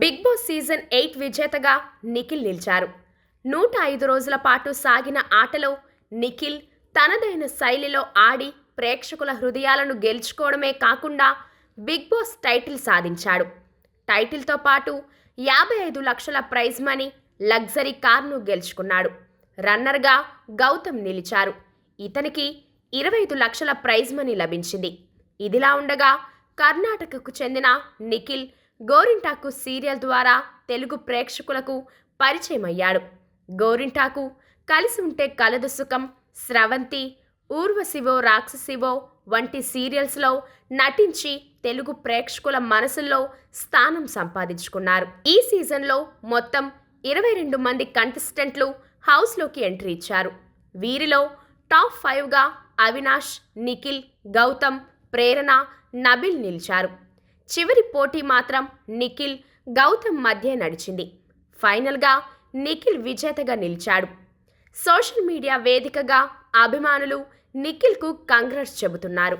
Big boss season eight విజేతగా నిఖిల్ నిలిచారు. నూట ఐదు రోజుల పాటు సాగిన ఆటలో నిఖిల్ తనదైన శైలిలో ఆడి ప్రేక్షకుల హృదయాలను గెలుచుకోవడమే కాకుండా బిగ్ బాస్ టైటిల్ సాధించాడు. టైటిల్తో పాటు యాభై ఐదు లక్షల ప్రైజ్ మనీ లగ్జరీ కార్ను గెలుచుకున్నాడు. రన్నర్గా గౌతమ్ నిలిచారు. ఇతనికి ఇరవై ఐదు లక్షల ప్రైజ్ మనీ లభించింది. ఇదిలా ఉండగా కర్ణాటకకు చెందిన నిఖిల్ గోరింటాకు సీరియల్ ద్వారా తెలుగు ప్రేక్షకులకు పరిచయమయ్యాడు. గోరింటాకు కలిసి ఉంటే కలదు సుఖం స్రవంతి ఊర్వశివో రాక్షసివో వంటి సీరియల్స్లో నటించి తెలుగు ప్రేక్షకుల మనసుల్లో స్థానం సంపాదించుకున్నారు. ఈ సీజన్లో మొత్తం ఇరవై రెండు మంది కంటెస్టెంట్లు హౌస్లోకి ఎంట్రీ ఇచ్చారు. వీరిలో టాప్ ఫైవ్గా అవినాష్ నిఖిల్ గౌతమ్ ప్రేరణ నబిల్ నిలిచారు. చివరి పోటీ మాత్రం నిఖిల్ గౌతమ్ మధ్య నడిచింది. ఫైనల్గా నిఖిల్ విజేతగా నిలిచాడు. సోషల్ మీడియా వేదికగా అభిమానులు నిఖిల్కు కంగ్రాట్స్ చెబుతున్నారు.